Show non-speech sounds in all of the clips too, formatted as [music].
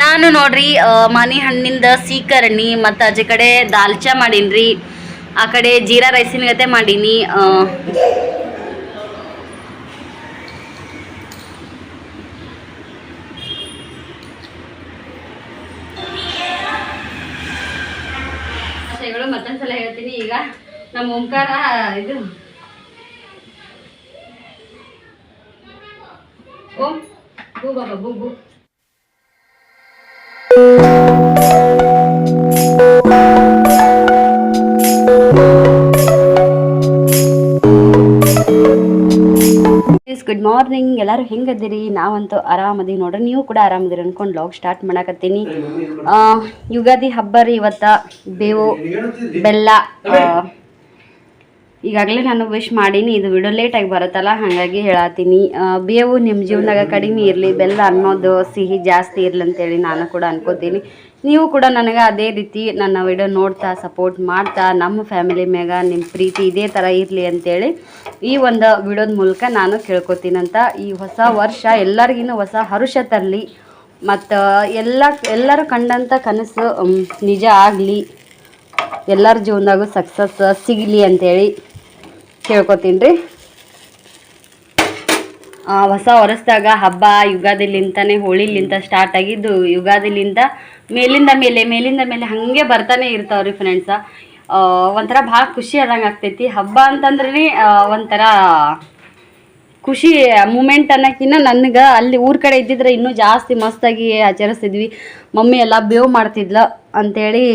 ನಾನು ನೋಡ್ರಿ ಮನಿ ಹಣ್ಣಿಂದ ಸೀಕರಣಿ ಮತ್ತು ಆಚೆ ಕಡೆ ದಾಲ್ಚಾ ಮಾಡೀನ್ರಿ. ಆ ಕಡೆ ಜೀರಾ ರೈಸಿನ ಜೊತೆ ಮಾಡೀನಿ. ಮತ್ತೊಂದ್ಸಲ ಹೇಳ್ತೀನಿ. ಈಗ ನಮ್ಮ ಓಂಕಾರ ಇದು. ಓಂ. ಬಾಬಾ ಬೂ ಗುಡ್ ಮಾರ್ನಿಂಗ್ ಎಲ್ಲರೂ ಹೆಂಗದಿರಿ ನಾವಂತೂ ಆರಾಮದೀವಿ ನೋಡ್ರಿ. ನೀವು ಕೂಡ ಆರಾಮದಿರಿ ಅನ್ಕೊಂಡು ಲಾಗ್ ಸ್ಟಾರ್ಟ್ ಮಾಡಕತ್ತೀನಿ. ಯುಗಾದಿ ಹಬ್ಬ ರೀ ಇವತ್ತ. ಬೇವು, ಬೆಲ್ಲ ಈಗಾಗಲೇ ನಾನು ವಿಶ್ ಮಾಡೀನಿ ಇದು ವಿಡಿಯೋ ಲೇಟಾಗಿ ಬರುತ್ತಲ್ಲ, ಹಾಗಾಗಿ ಹೇಳತ್ತೀನಿ ಬೇವು ನಿಮ್ಮ ಜೀವನದಾಗ ಕಡಿಮೆ ಇರಲಿ, ಬೆಲ್ಲ ಅನ್ನೋದು ಸಿಹಿ ಜಾಸ್ತಿ ಇರಲಿ ಅಂತೇಳಿ ನಾನು ಕೂಡ ಅನ್ಕೋತೀನಿ. ನೀವು ಕೂಡ ನನಗೆ ಅದೇ ರೀತಿ ನನ್ನ ವಿಡಿಯೋ ನೋಡ್ತಾ ಸಪೋರ್ಟ್ ಮಾಡ್ತಾ, ನಮ್ಮ ಫ್ಯಾಮಿಲಿ ಮ್ಯಾಗ ನಿಮ್ಮ ಪ್ರೀತಿ ಇದೇ ಥರ ಇರಲಿ ಅಂತೇಳಿ ಈ ಒಂದು ವಿಡಿಯೋದ ಮೂಲಕ ನಾನು ಕೇಳ್ಕೊತೀನಂತ ಈ ಹೊಸ ವರ್ಷ ಎಲ್ಲರಿಗಿನ್ನೂ ಹೊಸ ಹರುಷ ತರಲಿ. ಮತ್ತು ಎಲ್ಲ, ಎಲ್ಲರೂ ಕಂಡಂಥ ಕನಸು ನಿಜ ಆಗಲಿ. ಎಲ್ಲರ ಜೀವನದಾಗೂ ಸಕ್ಸಸ್ ಸಿಗಲಿ ಅಂತೇಳಿ. ಕೇಳ್ಕೊತೀನಿ ರೀ. ಹೊಸ ವರ್ಷದಾಗ ಹಬ್ಬ, ಯುಗಾದಿಲಿಂತನೇ, ಹೋಳಿಲಿಂತ ಸ್ಟಾರ್ಟ್ ಆಗಿದ್ದು, ಯುಗಾದಿಲಿಂದ ಮೇಲಿಂದ ಮೇಲೆ ಮೇಲಿಂದ ಮೇಲೆ ಹಾಗೆ ಬರ್ತಾನೆ ಇರ್ತಾವ್ರಿ ಫ್ರೆಂಡ್ಸ ಒಂಥರ ಭಾಳ ಖುಷಿ ಆದಂಗೆ ಆಗ್ತೈತಿ. ಹಬ್ಬ ಅಂತಂದ್ರೆ ಒಂಥರ ಖುಷಿ ಮೂಮೆಂಟ್ ಅನ್ನೋಕ್ಕಿಂತ ನನಗೆ ಅಲ್ಲಿ ಊರ ಕಡೆ ಇದ್ದಿದ್ರೆ ಇನ್ನೂ ಜಾಸ್ತಿ ಮಸ್ತಾಗಿ ಆಚರಿಸ್ತಿದ್ವಿ. ಮಮ್ಮಿ ಎಲ್ಲ ಬೇವು ಮಾಡ್ತಿದ್ಲ ಅಂತೇಳಿ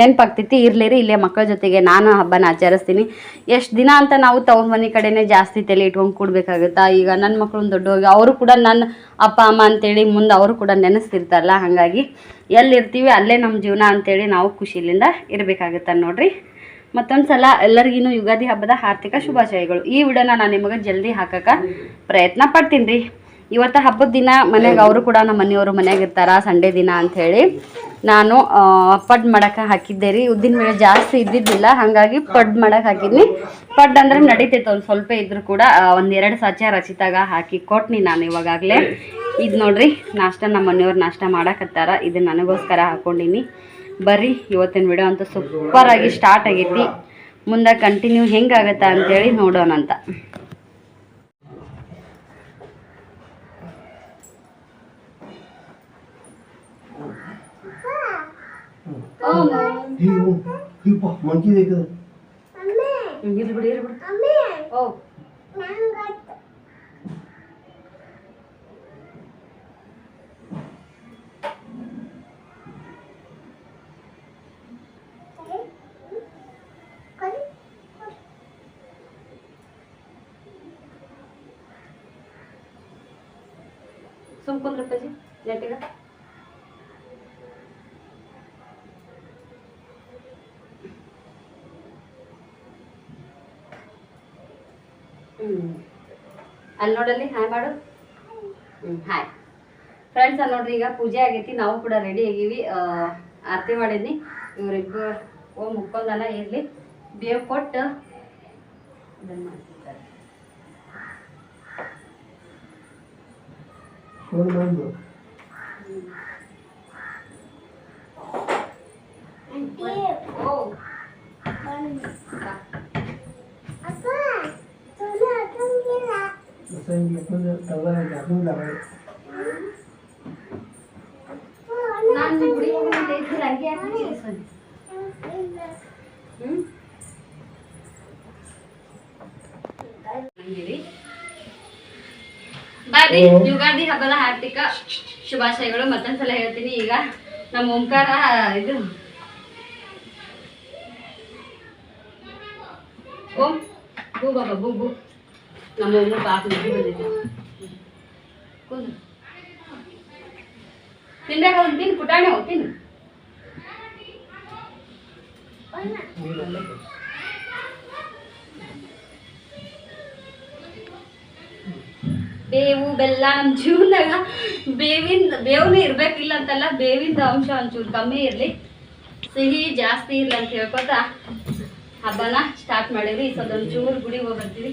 ನೆನಪಾಗ್ತೈತಿ, ಇರ್ಲಿರಿ, ಇಲ್ಲೇ ಮಕ್ಕಳ ಜೊತೆಗೆ ನಾನು ಹಬ್ಬನ ಆಚರಿಸ್ತೀನಿ. ಎಷ್ಟು ದಿನ ಅಂತ ನಾವು ತವ್ರ ಮನೆ ಕಡೆನೇ ಜಾಸ್ತಿ ತಲೆ ಇಟ್ಕೊಂಡು ಕೂಡಬೇಕಾಗುತ್ತಾ? ಈಗ ನನ್ನ ಮಕ್ಕಳು ದೊಡ್ಡೋಗಿ ಅವರು ಕೂಡ ನನ್ನ ಅಪ್ಪ, ಅಮ್ಮ ಅಂತೇಳಿ ಮುಂದೆ ಅವರು ಕೂಡ ನೆನೆಸ್ತಿರ್ತಾರಲ್ಲ, ಹಾಗಾಗಿ ಎಲ್ಲಿರ್ತೀವಿ ಅಲ್ಲೇ ನಮ್ಮ ಜೀವನ ಅಂತೇಳಿ ನಾವು ಖುಷಿಲಿಂದ ಇರಬೇಕಾಗುತ್ತೆ ನೋಡ್ರಿ. ಮತ್ತೊಂದು ಸಲ ಎಲ್ಲರಿಗಿನ್ನೂ ಯುಗಾದಿ ಹಬ್ಬದ ಆರ್ಥಿಕ ಶುಭಾಶಯಗಳು. ಈ ವಿಡಿಯೋನ ನಾನು ನಿಮಗೆ ಜಲ್ದಿ ಹಾಕಕ್ಕೆ ಪ್ರಯತ್ನ ಪಡ್ತೀನಿ ರೀ. ಇವತ್ತು ಹಬ್ಬದ ದಿನ ಮನೆಗೆ ಅವರು ಕೂಡ ನಮ್ಮ ಮನೆಯವರು ಮನೆಯಾಗ ಇರ್ತಾರ? ಸಂಡೆ ದಿನ ಅಂಥೇಳಿ ನಾನು ಆ, ಪಡ್ ಮಾಡಕ್ಕೆ ಹಾಕಿದ್ದೆ ರೀ ಉದ್ದಿನ ಮೇಲೆ ಜಾಸ್ತಿ ಇದ್ದಿದ್ದಿಲ್ಲ ಹಾಗಾಗಿ ಪಡ್ ಮಾಡಕ್ಕೆ ಹಾಕಿದ್ನಿ. ಪಡ್ ಅಂದ್ರೆ ನಡೀತೈತೆ ಒಂದು ಸ್ವಲ್ಪ ಇದ್ರೂ ಕೂಡ ಒಂದು ಎರಡು ಸಾಚ ರಚಿತಾಗ ಹಾಕಿ ಕೊಟ್ನಿ ನಾನು ಇವಾಗಲೇ ಇದು ನೋಡ್ರಿ ನಾಷ್ಟ ನಮ್ಮ ಮನೆಯವ್ರು ನಾಷ್ಟ ಮಾಡಕತ್ತಾರ. ಇದು ನನಗೋಸ್ಕರ ಹಾಕೊಂಡಿನಿ. ಬರ್ರಿ ಇವತ್ತಿನ ವಿಡಿಯೋ ಅಂತೂ ಸೂಪರ್ ಆಗಿ ಸ್ಟಾರ್ಟ್ ಆಗೈತಿ. ಮುಂದೆ ಕಂಟಿನ್ಯೂ ಹೆಂಗಾಗತ್ತಾ ಅಂತೇಳಿ ನೋಡೋಣ ಅಂತ Hiu, hiu pa, monkey देखो ಇರ್ಲಿ ಬಿಡಿ ಇರ್ಲಿ ಬಿಡಿ ಓ ಅಲ್ಲಿ ನೋಡಲ್ಲಿ ಹಾಯ್ ಮಾಡು ಹ್ಞೂ ಹಾಯ್ ಫ್ರೆಂಡ್ಸ್ ಅಲ್ಲಿ ನೋಡ್ರಿ ಈಗ ಪೂಜೆ ಆಗೈತಿ ನಾವು ಕೂಡ ರೆಡಿ ಆಗೀವಿ ಆರತಿ ಮಾಡಿದ್ನಿ ಇವರಿಬ್ಬರು ಓ ಮುಕ್ಕೊಂದಲ್ಲ ಇರಲಿ ಬೇವು ಕೊಟ್ಟು ಇದನ್ನು ಮಾಡ್ತಿರ್ತಾರೆ ಓ ಬಾರಿ ಯುಗಾದಿ ಹಬ್ಬದ ಹಾರ್ದಿಕ ಶುಭಾಶಯಗಳು ಮತ್ತೊಂದ್ಸಲ ಹೇಳ್ತೀನಿ ಈಗ ನಮ್ಮ ಓಂಕಾರ ಇದು ಓಂ ಬೂ ಬಾಬಾ ಬೂ ಬೂ ನಮ್ಮ ಪಾಪ ನಿದ್ದೆ ಬಂದಿದೆ ತಿನ್ಬೇಕು ಪುಟಾಣಿ ಹೋಗ್ತೀನಿ ಬೇವು, ಬೆಲ್ಲ ನಮ್ಮ ಜೀವನದಾಗ ಬೇವಿನ ಬೇವನೇ ಇರ್ಬೇಕಿಲ್ಲ ಅಂತಲ್ಲ, ಬೇವಿಂದ ಅಂಶ ಒಂಚೂರು ಕಮ್ಮಿ ಇರಲಿ. ಸಿಹಿ ಜಾಸ್ತಿ ಇರಲಿ ಅಂತ ಹೇಳ್ಕೊತ ಹಬ್ಬನ ಸ್ಟಾರ್ಟ್ ಮಾಡೀವಿ ಸ್ವಲ್ಪ ಒಂಚೂರು ಗುಡಿಗೆ ಹೋಗಿ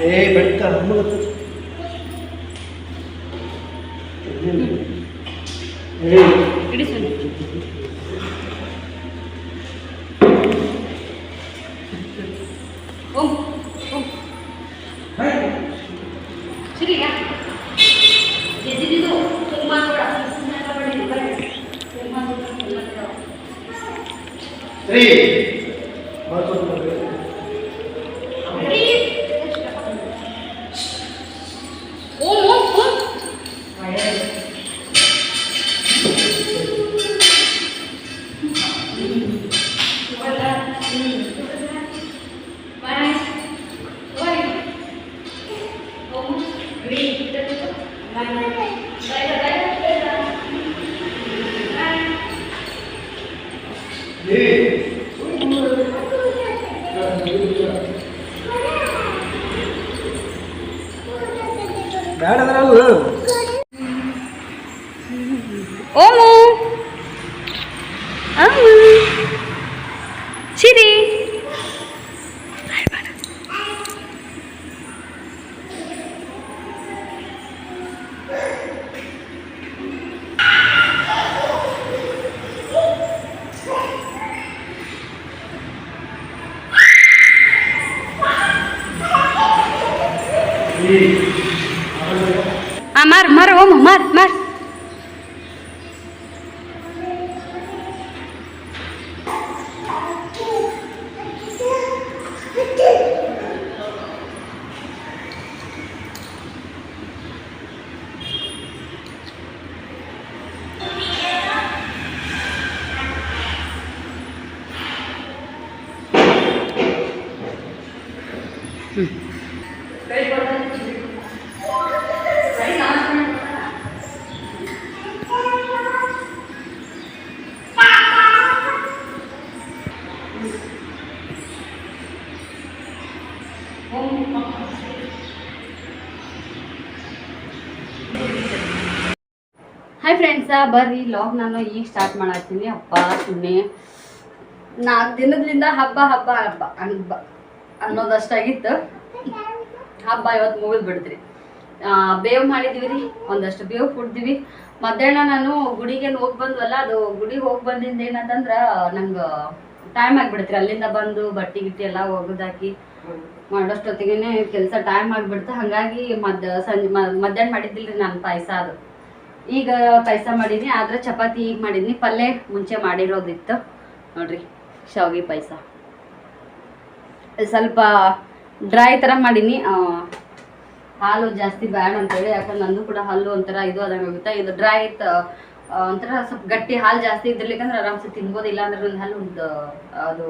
ఏ పెడతా నమ్మకం ಹಾಯ್ ಫ್ರೆಂಡ್ಸ ಬರ್ರಿ. ಲಾಗ್ ನಾನು ಈಗ ಸ್ಟಾರ್ಟ್ ಮಾಡತ್ತೀನಿ ಹಬ್ಬ ಸುಮ್ಮನೆ ನಾಲ್ಕು ದಿನದಿಂದ ಹಬ್ಬ ಹಬ್ಬ ಹಬ್ಬ. ಹಬ್ಬ ಅನ್ನೋದಷ್ಟಾಗಿತ್ತು. ಹಬ್ಬ ಇವತ್ತು ಮುಗಿದು ಬಿಡ್ತ್ರಿ. ಬೇವು ಮಾಡಿದ್ವಿ ರೀ ಒಂದಷ್ಟು ಬೇವು ಕುಡ್ದಿವಿ. ಮಧ್ಯಾಹ್ನ ನಾನು ಗುಡಿಗೆ ಹೋಗಿ ಬಂದ್ವಲ್ಲ, ಅದು ಗುಡಿಗೆ ಹೋಗಿ ಬಂದಿಂದ ಏನಂತಂದ್ರೆ, ನಂಗೆ ಟೈಮ್ ಆಗಿಬಿಡ್ತ್ರಿ. ಅಲ್ಲಿಂದ ಬಂದು ಬಟ್ಟೆ ಗಿಟ್ಟಿ ಎಲ್ಲ ಒಗದಾಕಿ ಮಾಡೋಷ್ಟೊತ್ತಿಗೆ ಕೆಲಸ ಟೈಮ್ ಆಗಿಬಿಡ್ತು. ಹಾಗಾಗಿ ಮಧ್ಯ, ಸಂಜೆ ಮಧ್ಯಾಹ್ನ ಮಾಡಿದ್ದಿಲ್ರಿ ನಾನು ಪಾಯಸ ಅದು. ಈಗ ಪಾಯಸ ಮಾಡಿದ್ನಿ ಆದ್ರೆ ಚಪಾತಿ ಈಗ ಮಾಡಿದ್ನಿ. ಪಲ್ಯ ಮುಂಚೆ ಮಾಡಿರೋದಿತ್ತು. ನೋಡ್ರಿ, ಶಾವಿಗೆ ಪಾಯಸ. ಸ್ವಲ್ಪ ಡ್ರೈ ಥರ ಮಾಡೀನಿ. ಹಾಲು ಜಾಸ್ತಿ ಬ್ಯಾಡ ಅಂತೇಳಿ ಯಾಕಂದ್ರೆ ನಂದು ಕೂಡ ಹಾಲು ಒಂಥರ ಇದು ಆದಂಗೆ ಆಗುತ್ತೆ. ಇದು ಡ್ರೈ ಇತ್ತು ಒಂಥರ ಸ್ವಲ್ಪ ಗಟ್ಟಿ ಹಾಲು ಜಾಸ್ತಿ ಇದ್ರಲಿಕ್ಕಂದ್ರೆ ಆರಾಮ್ಸೆ ತಿನ್ಬೋದು ಅಂದ್ರೆ ಒಂದು ಹಾಲು ಒಂದು ಅದು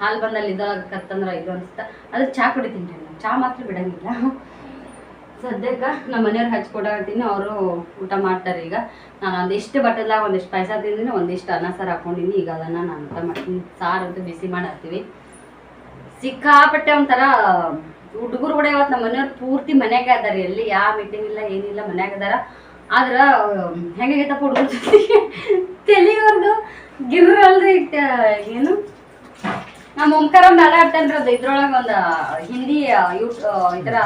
ಹಾಲು ಬಂದಲ್ಲಿ ಇದಾಗತ್ತಂದ್ರೆ ಇದು ಅನಿಸುತ್ತೆ. ಅದು ಚಹಾ ಕುಡಿತೀನಿ ರೀ ನಾನು. ಚಹಾ ಮಾತ್ರ ಬಿಡಂಗಿಲ್ಲ. ಸದ್ಯಕ್ಕೆ ನಮ್ಮ ಮನೆಯವ್ರು ಹಚ್ಕೊಡತ್ತೀನಿ ಅವರು ಊಟ ಮಾಡ್ತಾರೆ ಈಗ. ನಾನು ಒಂದಿಷ್ಟು ಬಟ್ಟದಾಗ ಒಂದಿಷ್ಟು ಪಾಯಸ ತಿಂದಿನಿ, ಒಂದಿಷ್ಟು ಅನ್ನ ಸಾರು ಹಾಕೊಂಡಿನಿ. ಈಗ ಅದನ್ನು ನಾನು ಊಟ ಮಾಡ್ತೀನಿ. ಸಾರು ಅಂತೂ ಬಿಸಿ ಮಾಡಾಕ್ತೀವಿ. ಸಿಕ್ಕಾಪಟ್ಟೆ ಒಂಥರ, ಹುಡುಗರು ಕೂಡ ಇವತ್ತು ನಮ್ಮ ಮನೆಯವ್ರು ಪೂರ್ತಿ ಮನ್ಯಾಗ ಅದಾರ. ಎಲ್ಲಿ ಯಾವ ಮೀಟಿಂಗ್ ಇಲ್ಲ, ಏನಿಲ್ಲ, ಮನ್ಯಾಗ ಅದಾರ. ಆದ್ರ ಹೆಂಗಾಗೈತಪ್ಪ ಹುಡುಗರು ಜೊತೆಗೆ ತಲೆಯವ್ರದ್ದು ಗಿರ್ರಲ್ರಿ ಏನು? ನಮ್ಮ ಓಂಕಾರ ಒಂದು ಇದ್ರೊಳಗ ಒಂದು ಹಿಂದಿ ಇದ್ರ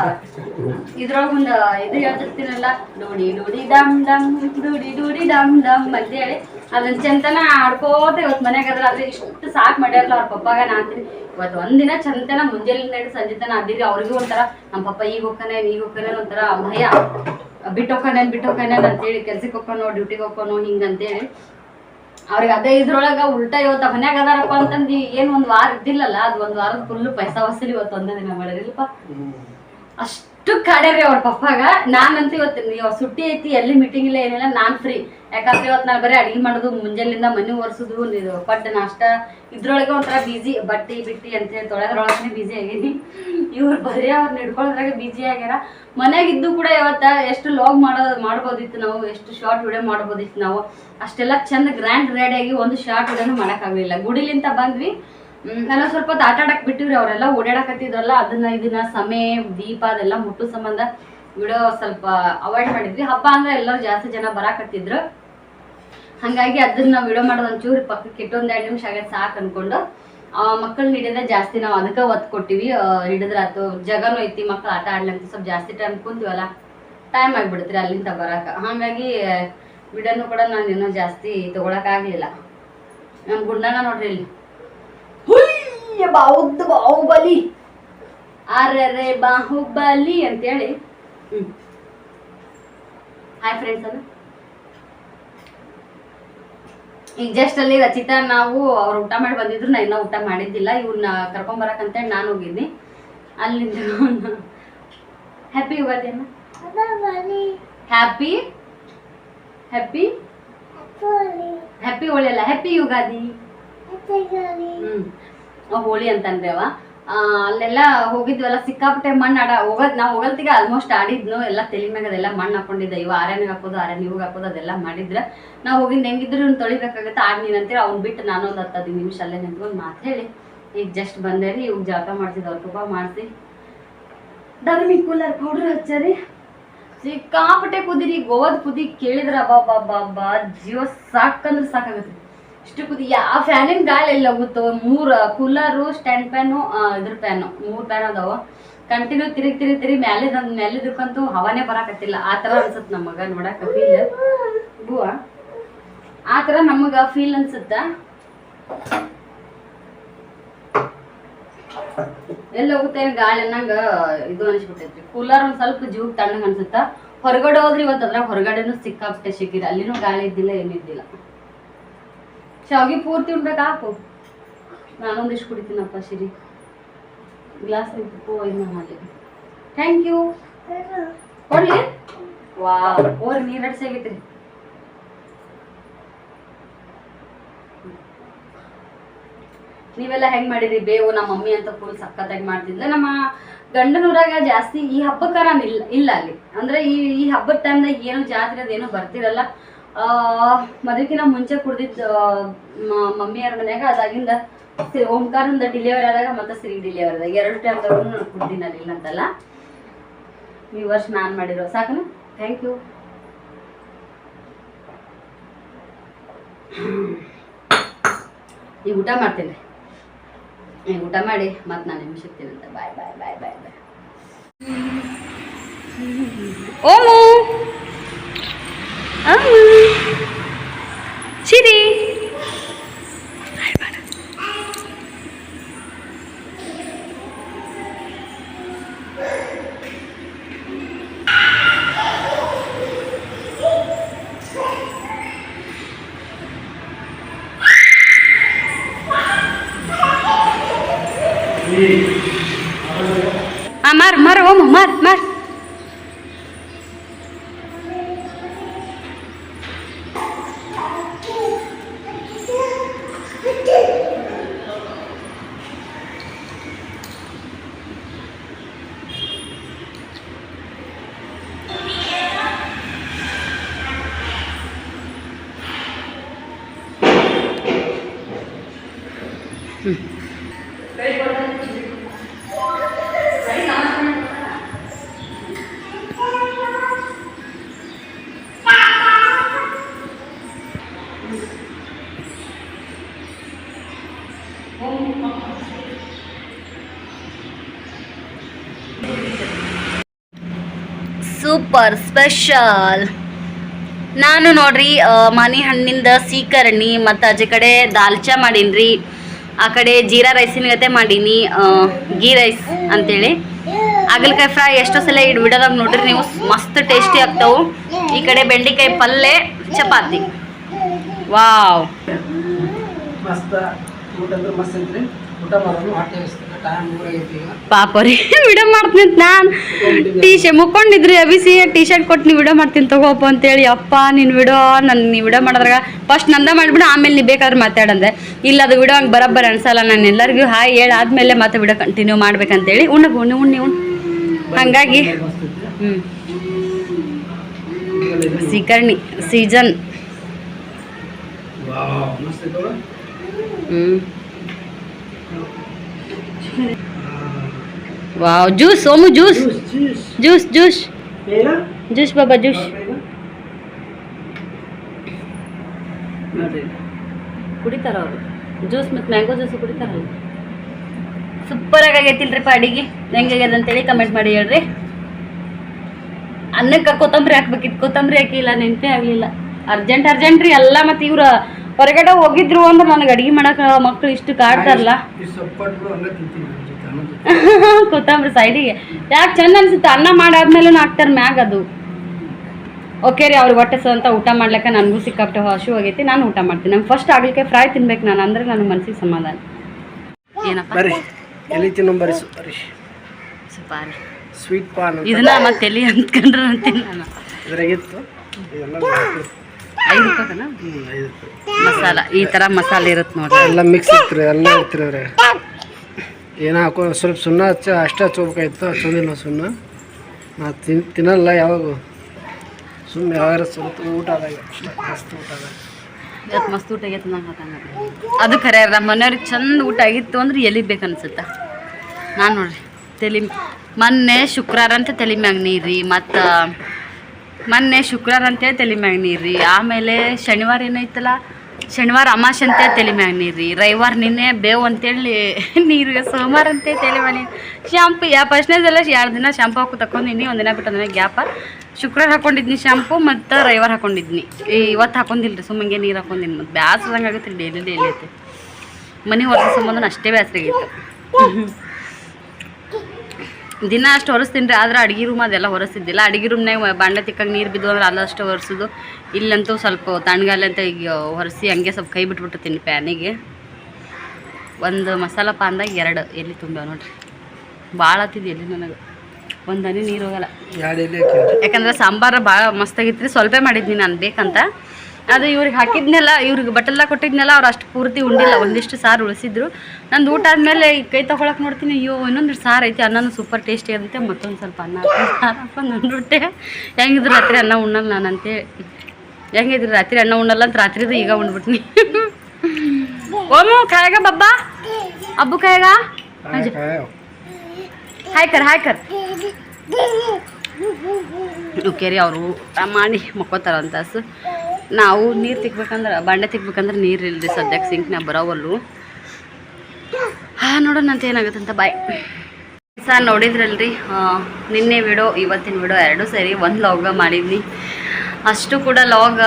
ಇದ್ರೊಳಗ ಒಂದ್ ಇದು ಹೇಳ್ತಿರ್ತೀನಲ್ಲ, ಡೂಡಿ ಡೂಡಿ ಡಮ್ ಡಮ್ ಡೂಡಿ ಡೂಡಿ ಡಮ್ ಡಮ್ ಅಂತ ಹೇಳಿ ಅದನ್ನ ಚಂತನ ಆಡ್ಕೋತ ಇವತ್ ಮನ್ಯಾಗ ಅದ್ರ ಆದ್ರೆ ಇಷ್ಟು ಸಾಕ್ ಮಾಡ್ಯಾರಲ್ಲ ಅವ್ರ ಪಪ್ಪಾಗ, ನಾ ಅಂತೀನಿ ಇವತ್ತು ಒಂದಿನ ಚಂತನ ಮುಂಜಾನೆ ನಡಿ ಸಂಜೆ ಅದಿರಿ ಅವ್ರಿಗೂ ಒಂಥರ ನಮ್ಮ ಪಪ್ಪ ಈಗ ಹೋಗ್ತಾನೆ ಈಗ ಹೋಗ್ತಾನೆ ಒಂಥರ ಭಯ. ಬಿಟ್ಟು ಹೋಗ್ತಾನೆ ಬಿಟ್ಟು ಹೋಗ್ತಾನೆ ಅಂತೇಳಿ ಕೆಲ್ಸಕ್ಕೆ ಹೋಗ್ಕೊನೋ ಡ್ಯೂಟಿಗೆ ಹೋಗ್ಕೊನೋ ಹಿಂಗಂತೇಳಿ ಅವ್ರಿಗೆ ಅದೇ ಇದ್ರೊಳಗ ಉಲ್ಟಾ ಇವತ್ತ ಮನ್ಯಾಗ ಅದಾರಪ್ಪ ಅಂತಂದ್ ಏನ್ ಒಂದ್ ವಾರ ಇದ್ದಿಲ್ಲಲ್ಲ ಅದ್ ಒಂದ್ ವಾರದ ಫುಲ್ ಪೈಸಾ ವಸೂಲಿ ಇವತ್ತು ಒಂದೇ ದಿನ ಮಾಡಿರಿಲ್ಪ ಅಷ್ಟು ಕಾಡ್ಯಾರಿ ಅವ್ರ ಪಪ್ಪಾಗ. ನಾನಂತೂ ಇವತ್ತು ನೀವು ಸುಟ್ಟಿ ಐತಿ, ಎಲ್ಲಿ ಮೀಟಿಂಗ್ ಇಲ್ಲ, ಏನಿಲ್ಲ, ನಾನು ಫ್ರೀ ಯಾಕಂದ್ರೆ ಇವತ್ತು ನಾನು ಬರೀ ಅಡಿಗೆ ಮಾಡೋದು ಮುಂಜಾನೆಯಿಂದ ಮನೆ ಒರೆಸೋದು, ಇದು ಪಟ್ ನಾಷ್ಟ. ಇದ್ರೊಳಗೆ ಒಂಥರ ಬಿಜಿ ಬಟ್ಟಿ, ಬಿಟ್ಟಿ ಅಂತ ಹೇಳಿ ತೊಳೆದ್ರೊಳಗನೆ ಬಿಜಿ ಆಗಿದ್ದೀನಿ ಇವ್ರು ಬರೀ ಅವ್ರನ್ನ ಹಿಡ್ಕೊಳ್ಳೋದ್ರಾಗ ಬಿಜಿ ಆಗ್ಯಾರ. ಮನ್ಯಾಗ ಇದ್ದು ಕೂಡ ಇವತ್ತ ಎಷ್ಟು ಲಾಗ್ ಮಾಡೋದು ಮಾಡ್ಬೋದಿತ್ತು ನಾವು, ಎಷ್ಟು ಶಾರ್ಟ್ ವಿಡಿಯೋ ಮಾಡ್ಬೋದಿತ್ತು ನಾವು. ಅಷ್ಟೆಲ್ಲ ಚಂದ ಗ್ರ್ಯಾಂಡ್ ರೆಡಿಯಾಗಿ ಒಂದು ಶಾರ್ಟ್ ವಿಡಿಯೋನು ಮಾಡೋಕ್ಕಾಗಲಿಲ್ಲ. ಗುಡಿಲಿಂತ ಬಂದ್ವಿ. ಎಲ್ಲ ಸ್ವಲ್ಪ ಹೊತ್ತು ಆಟ ಆಡಕ್ ಬಿಟ್ಟಿವ್ರಿ, ಅವರೆಲ್ಲ ಓಡಾಡಕತ್ತಿದ್ರಲ್ಲ, ಅದನ್ನ ಇದನ್ನ ಸಮಯ, ದೀಪ, ಅದೆಲ್ಲ ಮುಟ್ಟು ಸಂಬಂಧ ವಿಡಿಯೋ ಸ್ವಲ್ಪ ಅವಾಯ್ಡ್ ಮಾಡಿದ್ವಿ. ಹಬ್ಬ ಅಂದ್ರೆ ಎಲ್ಲರೂ ಜಾಸ್ತಿ ಜನ ಬರಾಕತ್ತಿದ್ರು. ಹಂಗಾಗಿ ಅದನ್ನ ನಾವು ವಿಡಿಯೋ ಮಾಡೋದು ಒಂಚೂರು ಪಕ್ಕಕ್ಕೆ ಇಟ್ಟು ಒಂದ್ ಎರಡು ನಿಮಿಷ ಆಗೈತೆ ಸಾಕು ಅನ್ಕೊಂಡು ಮಕ್ಕಳನ್ನ ಹಿಡಿದ್ರೆ ಜಾಸ್ತಿ ನಾವು ಅದಕ್ಕೆ ಒತ್ತು ಕೊಟ್ಟಿವಿ. ಹಿಡಿದ್ರೆ ಆತು, ಜಗನೂ ಐತಿ, ಮಕ್ಳು ಆಟ ಆಡ್ಲಂತ ಸ್ವಲ್ಪ ಜಾಸ್ತಿ ಟೈಮ್ ಕುಂತೀವಲ್ಲ ಟೈಮ್ ಆಗ್ಬಿಡುತ್ರಿ ಅಲ್ಲಿಂದ ಬರಕ್ಕೆ ಹಾಗಾಗಿ ವಿಡಿಯೋನು ಕೂಡ ನಾನು ಇನ್ನೂ ಜಾಸ್ತಿ ತಗೊಳಕ್ ಆಗ್ಲಿಲ್ಲ. ನಮ್ಮ ಗುಂಡಣ್ಣ ನೋಡ್ರಿ ಇಲ್ಲಿ. ಬಾವುದ್ ಬಾಹುಬಲಿ. ಅರೆ ಬಾಹುಬಲಿ ಅಂತೇಳಿ. ಹ್ಮ್. ಹಾಯ್ ಫ್ರೆಂಡ್ಸ್ ಅಲ್ಲ. ಈಗ ಜಸ್ಟ್ ಅಲ್ಲಿ ರಚಿತಾ ನಾವು ಅವ್ರು ಊಟ ಮಾಡಿ ಬಂದಿದ್ರು ನಾ ಇನ್ನೂ ಊಟ ಮಾಡಿದ್ದಿಲ್ಲ ಇವ್ರನ್ನ ಕರ್ಕೊಂಬರಕಂತೇಳಿ ನಾನು ಹೋಗಿದ್ನಿ. ಅಲ್ಲಿಂದ ಹ್ಯಾಪಿ ಯುಗಾದಿ ಅಮ್ಮ. ಹ್ಯಾಪಿ ಹ್ಯಾಪಿ ಹ್ಯಾಪಿ ಹೋಳಿ ಅಲ್ಲ ಹ್ಯಾಪಿ ಯುಗಾದಿ ಹ್ಮ್. ಹೋಳಿ ಅಂತಂದೇವ ಅಲ್ಲೆಲ್ಲ ಹೋಗಿದ್ವಲ್ಲ ಸಿಕ್ಕಾಪಟ್ಟೆ ಮಣ್ಣು ಆಡ ಹೋಗೋದ್ ನಾವು ಹೋಗಲ್ತಿಗೆ ಆಲ್ಮೋಸ್ಟ್ ಆಡಿದ್ನು. ಎಲ್ಲ ತಲೆ ಮ್ಯಾಗ ಅದೆಲ್ಲ ಮಣ್ಣು ಹಾಕೊಂಡಿದ್ದೆ. ಇವ ಆರ್ಯನಿಗೆ ಹಾಕೋದು ಆರ್ಯನ್ ಇವಾಗ ಹಾಕೋದು ಅದೆಲ್ಲ ಮಾಡಿದ್ರೆ. ನಾವು ಹೋಗಿಂದ ಹೆಂಗಿದ್ರು ತೊಳಿಬೇಕಾಗುತ್ತೆ ತೊಳಿಬೇಕಾಗತ್ತೆ ಆಡ್ ನೀನು ಅಂತೇಳಿ ಅವ್ನು ಬಿಟ್ಟು ನಾನು ಒಂದು ಹತ್ತು ಹದಿನೈದು ನಿಮಿಷ ಅಲ್ಲೇ ನಿಂತ್ಕೊಂಡು ಮಾತು ಹೇಳಿ. ಈಗ ಜಸ್ಟ್ ಬಂದೆ ರೀ ಇವಾಗ ಜಳಕ ಮಾಡ್ಸಿದ್ದು ಅವ್ರ ತುಪ್ಪ ಮಾಡಿಸಿ. ಡರ್ಮಿ ಕೂಲರ್ ಪೌಡ್ರ್ ಹಚ್ಚರಿ ಸಿಕ್ಕಾಪಟ್ಟೆ ಕುದಿರಿ ಗೋವದ್ ಕುದಿ ಕೇಳಿದ್ರ ಬಾ ಬಾ ಬಾ ಜೀವ ಸಾಕಂದ್ರೆ ಸಾಕಾಗತ್ತೆ. ಇಷ್ಟು ಕುದಿ ಆ ಫ್ಯಾನಿನ ಗಾಳಿ ಎಲ್ಲ ಹೋಗುತ್ತೋ? ಮೂರ್ ಕೂಲರು ಸ್ಟ್ಯಾಂಡ್ ಫ್ಯಾನು ಇದ್ರ ಫ್ಯಾನು ಮೂರ್ ಫ್ಯಾನ್ ಅದಾವ. ಕಂಟಿನ್ಯೂ ತಿರುಗಿ ತಿರುಗಿ ತಿರುಗಿ ಮ್ಯಾಲೆ ಮ್ಯಾಲಿದಕ್ಕಂತೂ ಹವಾನೇ ಬರಾಕತ್ತಿಲ್ಲ. ಆ ತರ ಅನ್ಸುತ್ತೆ ನಮಗ ನೋಡಕ್ ಫೀಲ್ ಗುವ ಆ ಥರ ನಮಗ ಫೀಲ್ ಅನ್ಸುತ್ತ. ಎಲ್ಲ ಹೋಗುತ್ತೆ ಗಾಳಿ ಅನ್ನಂಗ ಇದು ಅನ್ಸ್ಬಿಟ್ಟೈತ್ರಿ. ಕೂಲರ್ ಒಂದ್ ಸ್ವಲ್ಪ ಜೀವಕ್ಕೆ ತಣ್ಣಗ್ ಅನ್ಸುತ್ತ. ಹೊರಗಡೆ ಹೋದ್ರಿ ಇವತ್ತು ಅದ್ರಾಗ ಹೊರಗಡೆನೂ ಸಿಕ್ಕಾಪಟ್ಟೆ ಸಿಕ್ಕಿದೆ ಅಲ್ಲಿನೂ ಗಾಳಿ ಇದ್ದಿಲ್ಲ ಏನೂ ಇದ್ದಿಲ್ಲ ಶಾವಿಗೆ ಪೂರ್ತಿ ಉಣ್ಬೇಕು ಹಾಕು. ನಾನೊಂದಿಷ್ಟು ಕುಡಿತೀನಪ್ಪ ಶಿರಿ. ಗ್ಲಾಸ್ ನಿಂತು ಇನ್ನು ಥ್ಯಾಂಕ್ ಯು ಕೊಡ್ಲಿ? ವಾ ಓರ್ ನೀರ್ ಅಡ್ಸಾಗೈತ್ರಿ ನೀವೆಲ್ಲ ಹೆಂಗ್ ಮಾಡಿರಿ? ಬೇವು ನಮ್ಮ ಮಮ್ಮಿ ಅಂತ ಫುಲ್ ಸಕ್ಕತ್ತಾಗಿ ಮಾಡ್ತಿದ್ಲ. ನಮ್ಮ ಗಂಡನೂರಾಗ ಜಾಸ್ತಿ ಈ ಹಬ್ಬಕ್ಕಾರ ಇಲ್ಲ ಇಲ್ಲ ಅಲ್ಲಿ. ಅಂದ್ರೆ ಈ ಈ ಹಬ್ಬದ ಟೈಮ್ದಾಗ ಏನು ಜಾತ್ರೆ ಅದೇನು ಬರ್ತಿರಲ್ಲ. ಆ ಮದಕಿನ ಮುಂಚೆ ಕುಡ್ದಿದ್ದು ಮಮ್ಮಿಯವ್ರ ಮನ್ಯಾಗ, ಅದಾಗಿಂದ ಓಂಕಾರಿಂದ ಡಿಲಿವರಿ ಆದಾಗ ಮತ್ತೆ ಸಿರಿ ಡಿಲಿವರಿ ಆದಾಗ. ಎರಡು ಟೈಮ್ ನಾನು ಕುಡ್ದಿನ ಅಲ್ಲಿ ಇಲ್ಲ ಅಂತಲ್ಲ. ಈ ವರ್ಷ ನಾನು ಮಾಡಿರೋ, ಸಾಕನು? ಥ್ಯಾಂಕ್ ಯು ಈಗ ಊಟ ಮಾಡ್ತೀನಿ. ಈಗ ಊಟ ಮಾಡಿ ಮತ್ತೆ ನಾನು ಸಿಗ್ತೀನಿ ಅಂತ. ಬಾಯ್ ಬಾಯ್ ಬಾಯ್ ಬಾಯ್ ಬಾಯ್ ಓಮು! ಸಿರಿ ಆ ಮಾರ್ ಮಾರ್ ಓಮು ಮಾರ್ ಮಾರ್ ಸೂಪರ್ ಸ್ಪೆಷಲ್ ನಾನು ನೋಡ್ರಿ ಮನಿ ಹಣ್ಣಿಂದ ಸೀಕರಣಿ ಮತ್ತು ಅಜ್ಜ ಕಡೆ ದಾಲ್ಚಾ ಮಾಡೀನಿ ಆ ಕಡೆ ಜೀರಾ ರೈಸಿನ ಜೊತೆ ಮಾಡೀನಿ ಗೀ ರೈಸ್ ಅಂತೇಳಿ. ಹಾಗಲಕಾಯಿ ಫ್ರೈ ಎಷ್ಟೋ ಸಲ ಇಡ್ಬಿಡೋದಾಗ ನೋಡ್ರಿ, ನೀವು ಮಸ್ತ್ ಟೇಸ್ಟಿ ಆಗ್ತಾವು. ಈ ಕಡೆ ಬೆಂಡೆಕಾಯಿ ಪಲ್ಯ ಚಪಾತಿ. ವಾವ್. ಊಟ ಅಂದ್ರೆ ಮಸ್ತ್ ಐತ್ರಿ. ಊಟ ಮಾಡೋದು ಹೊಟ್ಟೆ ಹಸ್ತಿಲ್ಲ ಟೈಮ್ ಮೂರಾಗೈತಿ ಈಗ. ಪಾಪ ರೀ ವಿಡಿಯೋ ಮಾಡ್ತೀನಿ ಅಂತ ನಾನು. ಟೀ ಶರ್ಟ್ ಮುಕ್ಕೊಂಡಿದ್ರಿ ಅಭಿಸಿ ಟೀ ಶರ್ಟ್ ಕೊಟ್ಟು ನೀವು ವಿಡಿಯೋ ಮಾಡ್ತೀನಿ ತಗೋಪ್ಪ ಅಂತೇಳಿ. ಅಪ್ಪ ನೀನು ವಿಡಿಯೋ ನನ್ನ ನೀ ವಿಡಿಯೋ ಮಾಡಿದ್ರಾಗ ಫಸ್ಟ್ ನಂದ ಮಾಡಿಬಿಡು ಆಮೇಲೆ ನೀ ಬೇಕಾದ್ರೆ ಮಾತಾಡಂದೆ. ಇಲ್ಲ ಅದು ವಿಡಿಯೋ ಹಂಗೆ ಬರೋಬ್ಬರ ಅನ್ಸಲ್ಲ ನಾನು ಎಲ್ಲರಿಗೂ ಹಾಯ್ ಹೇಳಿ ಆದ್ಮೇಲೆ ಮತ್ತೆ ವಿಡಿಯೋ ಕಂಟಿನ್ಯೂ ಮಾಡ್ಬೇಕಂತೇಳಿ. ಉಣ್ಣಗೆ ಉಣ್ಣು ಉಣ್ಣಿ ಉಣ್ಣು. ಹಾಗಾಗಿ ಹ್ಞೂ ಸೀಕರ್ಣಿ ಸೀಸನ್ ವಾವ್ ಜ್ಯೂಸ್ ಸೋಮು ಜ್ಯೂಸ್. Juice juice. ಜ್ಯೂಸ್ ಬಾಬಾ ಜ್ಯೂಸ್. ಕುಡಿತಾರ ಅವರು. ಜ್ಯೂಸ್ ಮತ್ತು ಮ್ಯಾಂಗೋ ಜ್ಯೂಸ್ ಕುಡಿತಾರಲ್ಲ ಸೂಪರಾಗಿ ಆಗೈತಿಲ್ರಿಪ್ಪ ಅಡಿಗೆ. ಹೆಂಗಾಗ್ಯದ ಅಂತೇಳಿ ಕಮೆಂಟ್ ಮಾಡಿ ಹೇಳ್ರಿ. ಅನ್ನಕ್ಕೆ ಕೊತ್ತಂಬರಿ ಹಾಕ್ಬೇಕಿತ್ತು. ಕೊತ್ತಂಬರಿ ಹಾಕಿಲ್ಲ ನೆನಪೇ ಆಗಲಿಲ್ಲ. ಅರ್ಜೆಂಟ್ ಅರ್ಜೆಂಟ್ ರೀ. ಎಲ್ಲ ಮತ್ತು ಇವ್ರು ಹೊರಗಡೆ ಹೋಗಿದ್ರು ಅಂದ್ರೆ ನನಗೆ ಅಡಿಗೆ ಮಾಡಕ್ ಮಕ್ಳು ಇಷ್ಟು ಕಾಡ್ತಾರಲ್ಲ. ಕೊತ್ತಂಬರಿ [laughs] ಸೈಡಿಗೆ. ಯಾಕೆ ಚಂದ ಅನ್ಸುತ್ತೆ? ಅನ್ನ ಮಾಡಾದ್ಮೇಲೂ ಹಾಕ್ತಾರೆ ಮ್ಯಾಗ ಅದು. ಓಕೆ ರೀ ಅವ್ರಿಗೆ ಹೊಟ್ಟೆ ಸಂತ ಅಂತ ಊಟ ಮಾಡ್ಲಿಕ್ಕೆ ನನಗೂ ಸಿಕ್ಕಾಪಟ್ಟೆ ಹಶು ಆಗೈತಿ ನಾನು ಊಟ ಮಾಡ್ತೀನಿ. ನಂಗೆ ಫಸ್ಟ್ ಆಗ್ಲಿಕ್ಕೆ ಫ್ರೈ ತಿನ್ಬೇಕು ನಾನು ಅಂದ್ರೆ ನನ್ನ ಮನಸ್ಸಿಗೆ ಸಮಾಧಾನ. ಸ್ವೀಟ್ ಪಾನ್ ಇದನ್ನ ಮತ್ತೆ ಎಲ್ಲಿ ಅಂದ್ಕೊಂಡ್ರೆ ಅಂತೀನಿ. ನಾನು ಇದ್ರಾಗಿತ್ತು ಇದೆಲ್ಲ ಹಾಕಿ. ಐದು ಮಸಾಲ ಈ ಥರ ಮಸಾಲೆ ಇರುತ್ತೆ ನೋಡ್ರಿ. ಎಲ್ಲ ಮಿಕ್ಸ್ ಇತ್ರ ಎಲ್ಲ ಇರ್ತೀರಿ ಅವ್ರೆ. ಏನೋ ಹಾಕೋ ಸ್ವಲ್ಪ ಸುಣ್ಣ ಹಚ್ಚ ಅಷ್ಟೇ ಹಚ್ಕೋಬೇಕಾಯ್ತು ಹಚ್ಚೋದಿಲ್ಲ ಸುಣ್ಣ. ನಾ ತಿನ್ ತಿನ್ನಲ್ಲ ಯಾವಾಗ. ಸುಮ್ಮನೆ ಯಾವಾಗ ಸ್ವಲ್ಪ ಊಟ ಆದಾಗ ಮಸ್ತ್ ಊಟ ಆದಾಗ. ಇವತ್ತು ಮಸ್ತ್ ಊಟ ಆಗೈತೆ ನಂಗೆ ಹಾಕಂಗ ಅದು ಖರೆ ನಮ್ಮ ಮನೆಯವ್ರಿಗೆ ಚಂದ ಊಟ ಆಗಿತ್ತು ಅಂದ್ರೆ ಎಲ್ಲಿ ಬೇಕನ್ಸುತ್ತೆ? ನಾನು ನೋಡ್ರಿ ತಲೆ ಮೊನ್ನೆ ಶುಕ್ರವಾರ ಅಂತ ತಲೆ ಮ್ಯಾಗ ನೀರಿ ಮತ್ತು ಮೊನ್ನೆ ಶುಕ್ರವಾರ ಅಂತೇಳಿ ತಲೆ ಮ್ಯಾಗ ನೀರಿ ಆಮೇಲೆ ಶನಿವಾರ ಏನೈತಲ್ಲ ಶನಿವಾರ ಅಮಾಶೆ ಅಂತೇಳಿ ತಲೆ ಮ್ಯಾಗ ರೀ ರವಿವಾರ ನಿನ್ನೆ ಬೇವು ಅಂತೇಳಿ [laughs] ನೀರು ಸೋಮವಾರ ಅಂತೇಳಿ ತಲೆ ಮ್ಯಾಗ ಶ್ಯಾಂಪು ಶಾಂಪು, ಯಾ ಫಸ್ಟ್ನೇದೆಲ್ಲ ಎರಡು ದಿನ ಶಾಂಪು ಹಾಕು ತಗೊಂಡಿನಿ ಒಂದಿನ ಬಿಟ್ಟು ಒಂದಿನ ಗ್ಯಾಪ. ಶುಕ್ರವಾರ ಹಾಕೊಂಡಿದ್ನಿ ಶ್ಯಾಂಪು ಮತ್ತು ರವಿವಾರ ಹಾಕೊಂಡಿದ್ನಿ. ಈ ಇವತ್ತು ಹಾಕೊಂಡಿಲ್ಲ ರೀ ಸುಮ್ಮಂಗೆ ನೀರು ಹಾಕೊಂಡಿನಿ ಮತ್ತು ಬ್ಯಾಸ್ರಂಗೆ ಆಗುತ್ತೆ ರೀ ಡೈಲಿ ಡೈಲಿ ಐತೆ. ಮನೆ ಹೊರಸ ಸಂಬಂಧ ಅಷ್ಟೇ ಬ್ಯಾಸ್ರ ಆಗೈತೆ [laughs] ದಿನ ಅಷ್ಟು ಹೊರಸ್ತೀನಿ ರೀ ಆದ್ರೆ ಅಡುಗೆ ರೂಮ್ ಅದೆಲ್ಲ ಹೊರಸಿದ್ದಿಲ್ಲ ಅಡುಗೆ ರೂಮ್ನಾಗ ಬಾಂಡೆ ತಿಕ್ಕಂಗೆ ನೀರು ಬಿದ್ದು ಅಂದ್ರೆ ಅಲ್ಲಷ್ಟು ಹೊರಿಸೋದು ಇಲ್ಲಂತೂ ಸ್ವಲ್ಪ ತಣ್ಣಗಾಲ ಅಂತ ಈಗ ಹೊರಿಸಿ ಹಂಗೆ ಸ್ವಲ್ಪ ಕೈ ಬಿಟ್ಬಿಟ್ಟಿರ್ತೀನಿ ಪ್ಯಾನಿಗೆ. ಒಂದು ಮಸಾಲ ಪಾನ್ದಾಗ ಎರಡು ಎಲ್ಲಿ ತುಂಬ ನೋಡ್ರಿ. ಭಾಳ ಹತ್ತಿದ್ದು ಎಲ್ಲಿ ನನಗೆ. ಒಂದು ಹನಿ ನೀರು ಹೋಗಲ್ಲ. ಯಾಕಂದ್ರೆ ಸಾಂಬಾರು ಭಾಳ ಮಸ್ತಾಗಿತ್ತು ರೀ ಸ್ವಲ್ಪ ಮಾಡಿದ್ನಿ ನಾನು ಬೇಕಂತ. ಅದು ಇವ್ರಿಗೆ ಹಾಕಿದ್ನೆಲ್ಲ, ಇವ್ರಿಗೆ ಬಟ್ಟೆಲ್ಲ ಕೊಟ್ಟಿದ್ನೆಲ್ಲ, ಅವ್ರು ಅಷ್ಟು ಪೂರ್ತಿ ಉಂಡಿಲ್ಲ, ಒಂದಿಷ್ಟು ಸಾರು ಉಳಿಸಿದ್ರು. ನಂದು ಊಟ ಆದಮೇಲೆ ಈ ಕೈ ತೊಗೊಳಕ್ಕೆ ನೋಡ್ತೀನಿ, ಅಯ್ಯೋ ಇನ್ನೊಂದು ಸಾರು ಐತಿ, ಅನ್ನನೂ ಸೂಪರ್ ಟೇಸ್ಟಿ ಅಂತೆ ಮತ್ತೊಂದು ಸ್ವಲ್ಪ ಅನ್ನ ಸಾರಪ್ಪ ಉಂಡ್ಬಿಟ್ಟೆ ಹೆಂಗಿದ್ರು ರಾತ್ರಿ ಅನ್ನ ಉಣ್ಣಲ್ಲ ನಾನು ಅಂತೇಳಿ ಹೆಂಗಿದ್ರು ರಾತ್ರಿ ಅನ್ನ ಉಣ್ಣಲ್ಲ ಅಂತ ರಾತ್ರಿದು ಈಗ ಉಂಡ್ಬಿಟ್ನಿ ಓಮು, ಕಾಯಗ ಬಬ್ಬಾ? ಅಬ್ಬು ಕಾಯಗ? ಹಾಯ್ ಹಾಯ್ಕರ್ ಹಾಯ್ ಕರ್. ಅವರು ಮಾಡಿ ಮಕ್ಕೋತಾರ ತಾಸು ನಾವು ನೀರು ತಿಕ್ಬೇಕಂದ್ರೆ, ಬಾಂಡೆ ತಿಕ್ಬೇಕಂದ್ರೆ ನೀರು ಇಲ್ರಿ ಸದ್ಯಕ್ಕೆ ಸಿಂಕ್ನಾಗ ಬರೋವಲ್ಲು. ಹಾಂ, ನೋಡೋಣ ಅಂತ ಏನಾಗುತ್ತೆ ಅಂತ ಬಾಯ್ ಸರ್ ನೋಡಿದ್ರಲ್ರಿ ನಿನ್ನೆ ವಿಡೋ ಇವತ್ತಿನ ವಿಡೋ ಎರಡೂ ಸರಿ ಒಂದು ಲಾಗ ಮಾಡಿದ್ನಿ. ಅಷ್ಟು ಕೂಡ ಲಾಗ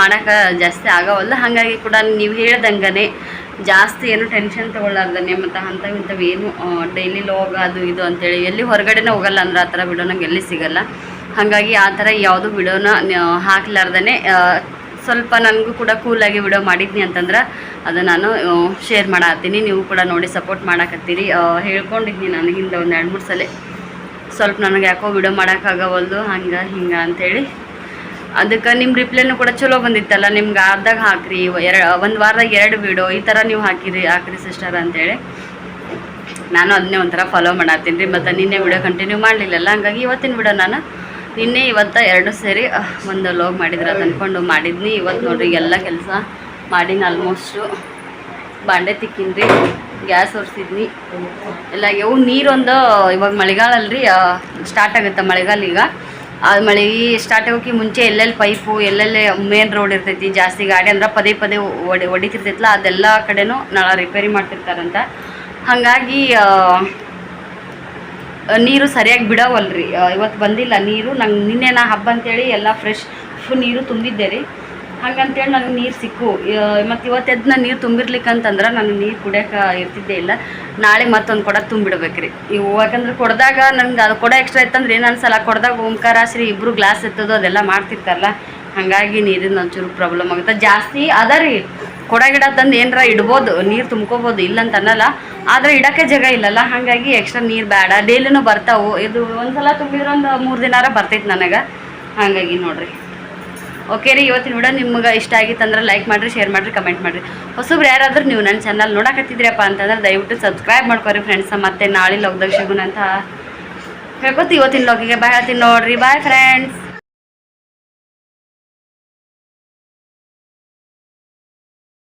ಮಾಡೋಕೆ ಜಾಸ್ತಿ ಆಗವಲ್ಲ ಹಾಗಾಗಿ ಕೂಡ ನೀವು ಹೇಳ್ದಂಗೆ ಜಾಸ್ತಿ ಏನು ಟೆನ್ಷನ್ ತೊಗೊಳ್ಳಾರ್ದನೆ, ಮತ್ತು ಅಂಥವು ಇಂಥವು ಏನು ಡೈಲಿ ಲಾಗ್ ಅದು ಇದು ಅಂತೇಳಿ ಎಲ್ಲಿ ಹೊರಗಡೆನೇ ಹೋಗಲ್ಲ ಅಂದ್ರೆ ಆ ಥರ ವಿಡಿಯೋ ನಂಗೆ ಎಲ್ಲಿ ಸಿಗಲ್ಲ. ಹಾಗಾಗಿ ಆ ಥರ ಯಾವುದು ವಿಡಿಯೋನ ಹಾಕ್ಲಾರ್ದೇ ಸ್ವಲ್ಪ ನನಗೂ ಕೂಡ ಕೂಲಾಗಿ ವಿಡಿಯೋ ಮಾಡಿದ್ನಿ ಅಂತಂದ್ರೆ ಅದು ನಾನು ಶೇರ್ ಮಾಡತ್ತೀನಿ. ನೀವು ಕೂಡ ನೋಡಿ ಸಪೋರ್ಟ್ ಮಾಡಕತ್ತೀರಿ. ಹೇಳ್ಕೊಂಡಿದ್ದೀನಿ ನಾನು ಹಿಂದೆ ಒಂದು ಎರಡು ಮೂರು ಸಲ. ಸ್ವಲ್ಪ ನನಗೆ ಯಾಕೋ ವಿಡಿಯೋ ಮಾಡೋಕ್ಕಾಗವಲ್ದು ಹಂಗೆ, ಹಿಂಗೆ ಅಂಥೇಳಿ ಅದಕ್ಕೆ ನಿಮ್ಮ ರಿಪ್ಲೈನು ಕೂಡ ಚಲೋ ಬಂದಿತ್ತಲ್ಲ, ನಿಮ್ಗೆ ಅರ್ಧಾಗ ಹಾಕ್ರಿ ಎರಡು ಒಂದು ವಾರದಾಗ ಎರಡು ವಿಡಿಯೋ, ಈ ಥರ ನೀವು ಹಾಕಿರಿ, ಹಾಕ್ರಿ ಸಿಸ್ಟರ್ ಅಂತೇಳಿ. ನಾನು ಅದನ್ನೇ ಒಂಥರ ಫಾಲೋ ಮಾಡತ್ತೀನಿ ರೀ, ಮತ್ತು ನಿನ್ನೆ ವಿಡಿಯೋ ಕಂಟಿನ್ಯೂ ಮಾಡಲಿಲ್ಲಲ್ಲ, ಹಂಗಾಗಿ ಇವತ್ತಿನ ವಿಡಿಯೋ ನಾನು ನಿನ್ನೆ ಇವತ್ತು ಎರಡು ಸೇರಿ ಒಂದು ಲೋಗ್ ಮಾಡಿದ್ರೆ. ಅದು ಅಂದ್ಕೊಂಡು ಮಾಡಿದ್ನಿ. ಇವತ್ತು ನೋಡ್ರಿ, ಎಲ್ಲ ಕೆಲಸ ಮಾಡೀನಿ ಆಲ್ಮೋಸ್ಟು ಬಾಂಡೆ ತಿಕ್ಕಿನ್ರಿ, ಗ್ಯಾಸ್ ಒರೆಸಿದ್ನಿ. ಎಲ್ಲ ಇವು ನೀರೊಂದು ಇವಾಗ ಮಳೆಗಾಲ ಅಲ್ರಿ ಸ್ಟಾರ್ಟ್ ಆಗುತ್ತೆ ಮಳೆಗಾಲ ಈಗ. ಆ ಮಳೆ ಸ್ಟಾರ್ಟ್ ಆಗೋಕೆ ಮುಂಚೆ ಎಲ್ಲೆಲ್ಲಿ ಪೈಪು ಎಲ್ಲೆಲ್ಲಿ ಮೇನ್ ರೋಡ್ ಇರ್ತೈತಿ, ಜಾಸ್ತಿ ಗಾಡಿ ಅಂದ್ರೆ ಪದೇ ಪದೇ ಒಡಿ ಹೊಡಿತಿರ್ತೈತಲ್ಲ ಅದೆಲ್ಲ ಕಡೆನೂ ನಳ ರಿಪೇರಿ ಮಾಡ್ತಿರ್ತಾರಂತ. ಹಾಗಾಗಿ ನೀರು ಸರಿಯಾಗಿ ಬಿಡವಲ್ರಿ. ಇವತ್ತು ಬಂದಿಲ್ಲ ನೀರು. ನಂಗೆ ನಿನ್ನೆ ನಾ ಹಬ್ಬ ಅಂತೇಳಿ ಎಲ್ಲ ಫ್ರೆಶ್ ನೀರು ತುಂಬಿದ್ದೆ ರೀ. ಹಂಗಂತೇಳಿ ನನಗೆ ನೀರು ಸಿಕ್ಕು. ಮತ್ತು ಇವತ್ತು ಎದ್ದು ನಾನು ನೀರು ತುಂಬಿರ್ಲಿಕ್ಕಂತಂದ್ರೆ ನನಗೆ ನೀರು ಕುಡಿಯೋಕೆ ಇರ್ತಿದ್ದೇ ಇಲ್ಲ. ನಾಳೆ ಮತ್ತೊಂದು ಕೊಡ ತುಂಬಿಡ್ಬೇಕ್ರಿ. ಇವು ಯಾಕಂದ್ರೆ ಕೊಡ್ದಾಗ ನನಗೆ ಅದು ಕೊಡ ಎಕ್ಸ್ಟ್ರಾ ಇತ್ತಂದ್ರೆ ಏನು ಅನ್ಸಲ್ಲ. ಕೊಡ್ದಾಗ ಓಂಕಾರ, ಶ್ರೀ ಇಬ್ಬರು ಗ್ಲಾಸ್ ಎತ್ತೋದು ಅದೆಲ್ಲ ಮಾಡ್ತಿರ್ತಾರಲ್ಲ. ಹಾಗಾಗಿ ನೀರಿನ ಒಂಚೂರು ಪ್ರಾಬ್ಲಮ್ ಆಗುತ್ತೆ. ಜಾಸ್ತಿ ಅದ ರೀ ಕೊಡ ಗಿಡ ತಂದು ಏನರ ಇಡ್ಬೋದು, ನೀರು ತುಂಬ್ಕೋಬೋದು ಇಲ್ಲ ಅಂತ ಅನ್ನಲ್ಲ. ಆದರೆ ಇಡೋಕ್ಕೆ ಜಾಗ ಇಲ್ಲಲ್ಲ, ಹಾಗಾಗಿ ಎಕ್ಸ್ಟ್ರಾ ನೀರು ಬೇಡ. ಡೈಲಿನೂ ಬರ್ತಾವು. ಇದು ಒಂದ್ಸಲ ತುಂಬಿದ್ರೆ ಒಂದು ಮೂರು ದಿನಾರ ಬರ್ತೈತೆ ನನಗೆ. ಹಾಗಾಗಿ ನೋಡಿರಿ. ಓಕೆ ರೀ, ಇವತ್ತಿನ ವಿಡಿಯೋ ನಿಮ್ಗೆ ಇಷ್ಟ ಆಗಿತ್ತಂದ್ರೆ ಲೈಕ್ ಮಾಡಿರಿ ಶೇರ್ ಮಾಡಿರಿ ಕಮೆಂಟ್ ಮಾಡಿರಿ. ಹೊಸಬ್ರು ಯಾರಾದರೂ ನೀವು ನನ್ನ ಚಾನಲ್ ನೋಡಕತ್ತಿದ್ರಪ್ಪ ಅಂತಂದ್ರೆ ದಯವಿಟ್ಟು ಸಬ್ಸ್ಕ್ರೈಬ್ ಮಾಡ್ಕೊರಿ ಫ್ರೆಂಡ್ಸ್ ಮತ್ತೆ ನಾಳೆ ಲೋಕದಾಗ ಸಿಗೋಣ ಅಂತ ಇವತ್ತಿನ ಲೋಕಿಗೆ ಬಾಯ್ ಹೇಳ್ತೀನಿ ನೋಡಿರಿ ಬಾಯ್ ಫ್ರೆಂಡ್ಸ್